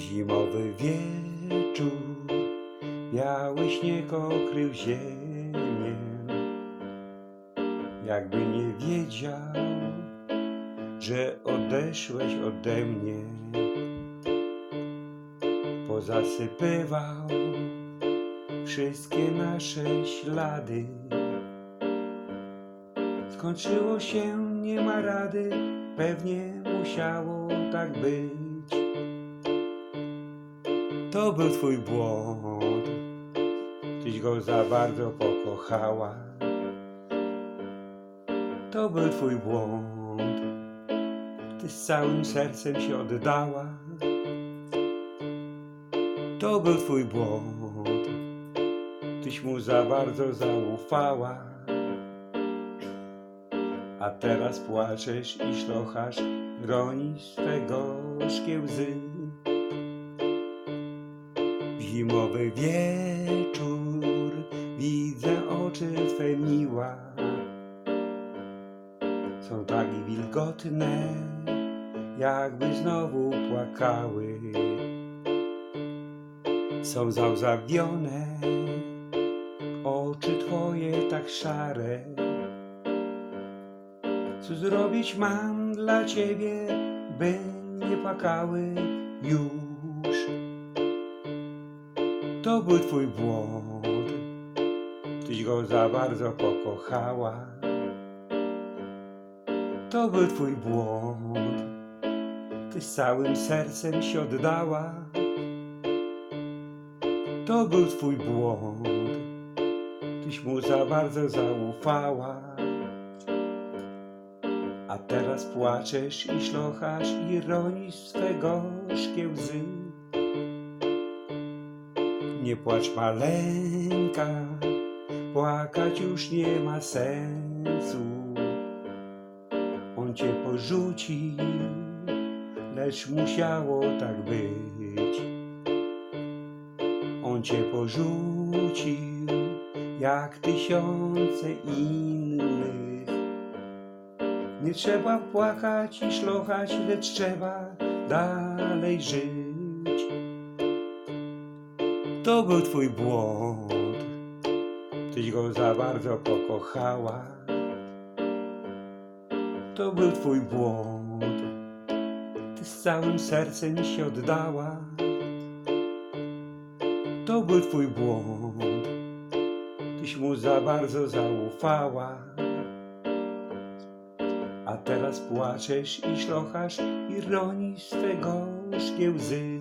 Zimowy wieczór, biały śnieg okrył ziemię. Jakby nie wiedział, że odeszłeś ode mnie. Pozasypywał wszystkie nasze ślady. Skończyło się, nie ma rady, pewnie musiało tak być. To był twój błąd, tyś go za bardzo pokochała. To był twój błąd, ty z całym sercem się oddała. To był twój błąd, tyś mu za bardzo zaufała. A teraz płaczesz i szlochasz, ronisz swe gorzkie łzy. Zimowy wieczór, widzę oczy Twe miła. Są tak wilgotne, jakby znowu płakały. Są załzawione, oczy Twoje tak szare. Co zrobić mam dla Ciebie, by nie płakały już? To był twój błąd, tyś go za bardzo pokochała. To był twój błąd, ty z całym sercem się oddała. To był twój błąd, tyś mu za bardzo zaufała. A teraz płaczesz i szlochasz i ronisz swe gorzkie łzy. Nie płacz maleńka, płakać już nie ma sensu. On cię porzucił, lecz musiało tak być. On cię porzucił, jak tysiące innych. Nie trzeba płakać i szlochać, lecz trzeba dalej żyć. To był twój błąd, tyś go za bardzo pokochała. To był twój błąd, ty z całym sercem się oddała. To był twój błąd, tyś mu za bardzo zaufała. A teraz płaczesz i szlochasz i ronisz swe gorzkie łzy.